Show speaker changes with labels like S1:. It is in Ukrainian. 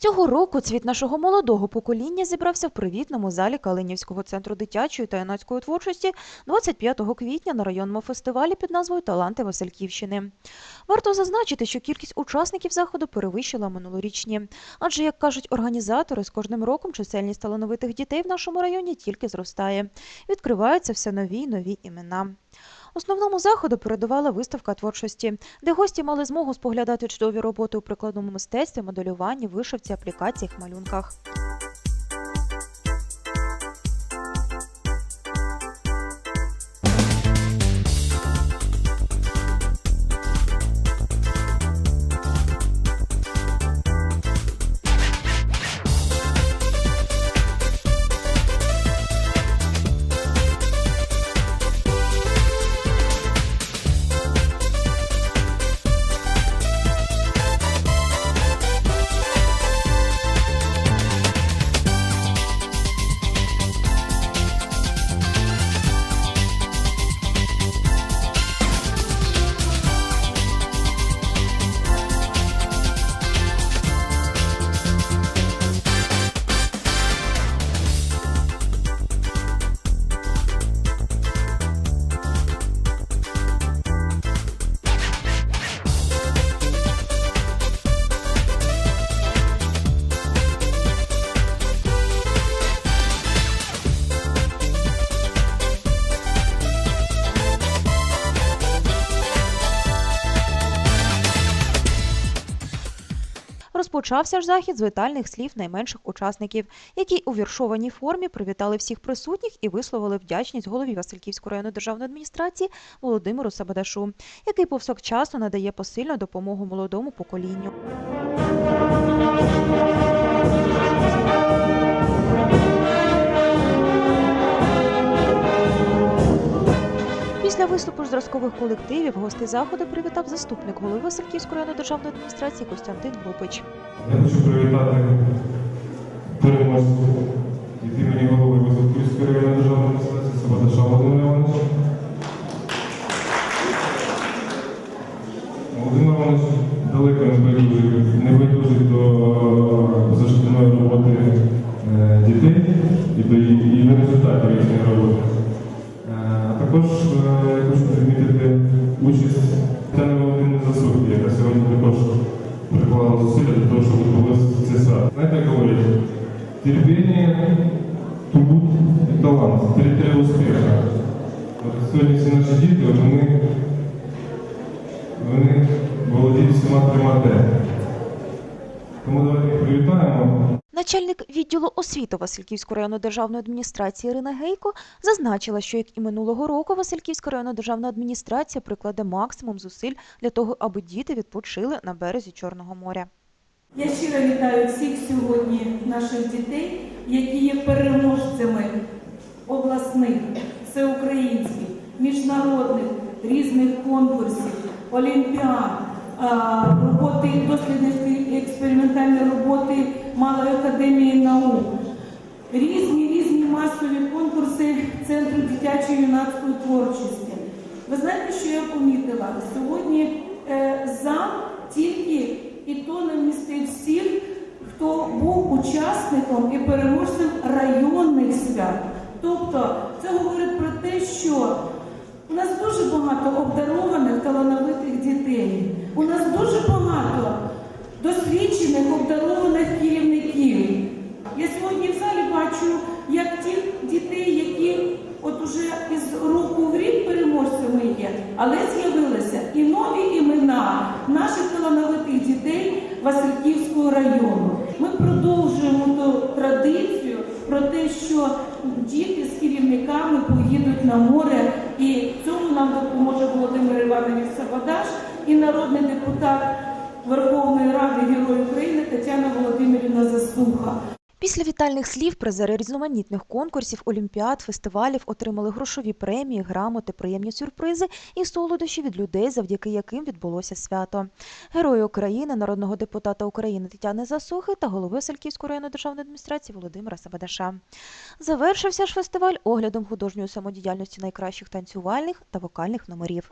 S1: Цього року цвіт нашого молодого покоління зібрався в привітному залі Калинівського центру дитячої та юнацької творчості 25 квітня на районному фестивалі під назвою Таланти Васильківщини. Варто зазначити, що кількість учасників заходу перевищила минулорічні. Адже, як кажуть організатори, з кожним роком чисельність талановитих дітей в нашому районі тільки зростає. Відкриваються все нові й нові імена. Основному заходу передувала виставка творчості, де гості мали змогу споглядати чудові роботи у прикладному мистецтві, моделюванні, вишивці, аплікаціях, малюнках. Розпочався ж захід з вітальних слів найменших учасників, які у віршованій формі привітали всіх присутніх і висловили вдячність голові Васильківської районної державної адміністрації Володимиру Сабадашу, який повсякчасно надає посильну допомогу молодому поколінню. Після виступу зразкових колективів гостей заходу привітав заступник голови Васильківської районної державної адміністрації Костянтин Глупич.
S2: Я хочу привітати переможців від імені голови Високівської районної державної адміністрації Сабадаша Володимира Івановича. Володимир Іванович далеко не байдужий, до позашкільної роботи е, дітей і до, результатів їхньої роботи. Е, А також участь Тетяни Володимирівни Засухи, яка сьогодні також приклала зусилля для того, щоб відбулося це свято. Знаєте, як говорять, терпіння, труд і талант. Три три успіха. Сьогодні всі наші діти, от вони, вони володіють всіма трьома Т. Тому давайте їх привітаємо.
S1: Начальник відділу освіти Васильківської районної державної адміністрації Ірина Гейко зазначила, що як і минулого року Васильківська районна державна адміністрація прикладе максимум зусиль для того, аби діти відпочили на березі Чорного моря.
S3: Я щиро вітаю всіх сьогодні наших дітей, які є переможцями обласних, всеукраїнських, міжнародних різних конкурсів, олімпіад, роботи дослідницькі експериментальні роботи Малої академії наук. Різні різні масові конкурси Центру дитячої юнацької творчості. Ви знаєте, що я помітила? Сьогодні е, зал тільки і то не вмістив всіх, хто був учасником і переможцем районних свят. Тобто це говорить про те, що у нас дуже багато обдарованих талановитих дітей. У нас дуже багато досвідчених обдарованих керівників. Я сьогодні в залі бачу, як тих дітей, які от уже із року в рік переможцями є, але з'явилися і нові імена наших талановитих дітей Васильківського району. Ми продовжуємо ту традицію про те, що діти з керівниками поїдуть на море, і цьому нам допоможе Володимир Іванович Сабадаш і народний депутат Верховної Ради Герой України Тетяна Володимирівна.
S1: Після вітальних слів призери різноманітних конкурсів, олімпіад, фестивалів отримали грошові премії, грамоти, приємні сюрпризи і солодощі від людей, завдяки яким відбулося свято. Герої України, народного депутата України Тетяни Засухи та голови Сальківської районної державної адміністрації Володимира Сабадаша. Завершився ж фестиваль оглядом художньої самодіяльності найкращих танцювальних та вокальних номерів.